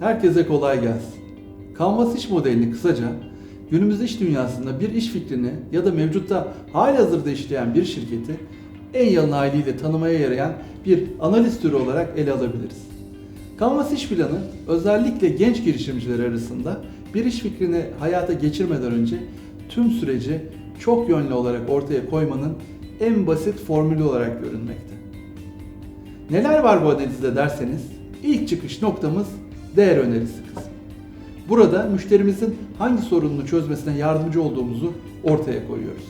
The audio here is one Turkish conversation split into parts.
herkese kolay gelsin. Canvas iş modelini kısaca günümüz iş dünyasında bir iş fikrini ya da mevcutta hali hazırda işleyen bir şirketi en yalın haliyle tanımaya yarayan bir analiz türü olarak ele alabiliriz. Canvas iş planı özellikle genç girişimciler arasında bir iş fikrini hayata geçirmeden önce tüm süreci çok yönlü olarak ortaya koymanın en basit formülü olarak görünmekte. Neler var bu analizde derseniz ilk çıkış noktamız değer önerisi kısmı. Burada müşterimizin hangi sorununu çözmesine yardımcı olduğumuzu ortaya koyuyoruz.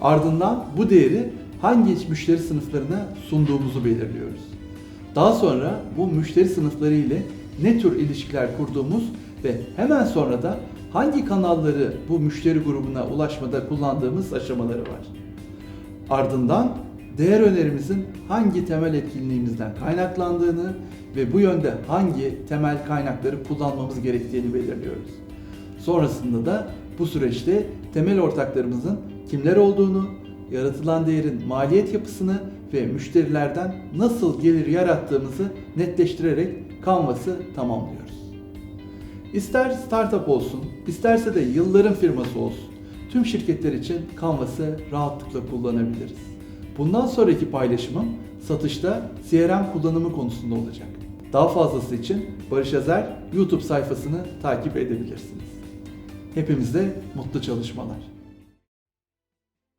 Ardından bu değeri hangi müşteri sınıflarına sunduğumuzu belirliyoruz. Daha sonra bu müşteri sınıfları ile ne tür ilişkiler kurduğumuz ve hemen sonra da hangi kanalları bu müşteri grubuna ulaşmada kullandığımız aşamaları var. Ardından değer önerimizin hangi temel etkinliğimizden kaynaklandığını ve bu yönde hangi temel kaynakları kullanmamız gerektiğini belirliyoruz. Sonrasında da bu süreçte temel ortaklarımızın kimler olduğunu, yaratılan değerin maliyet yapısını ve müşterilerden nasıl gelir yarattığımızı netleştirerek Canvas'ı tamamlıyoruz. İster startup olsun, isterse de yılların firması olsun. Tüm şirketler için Canvas'ı rahatlıkla kullanabiliriz. Bundan sonraki paylaşımım satışta CRM kullanımı konusunda olacak. Daha fazlası için Barış Azer YouTube sayfasını takip edebilirsiniz. Hepimize mutlu çalışmalar.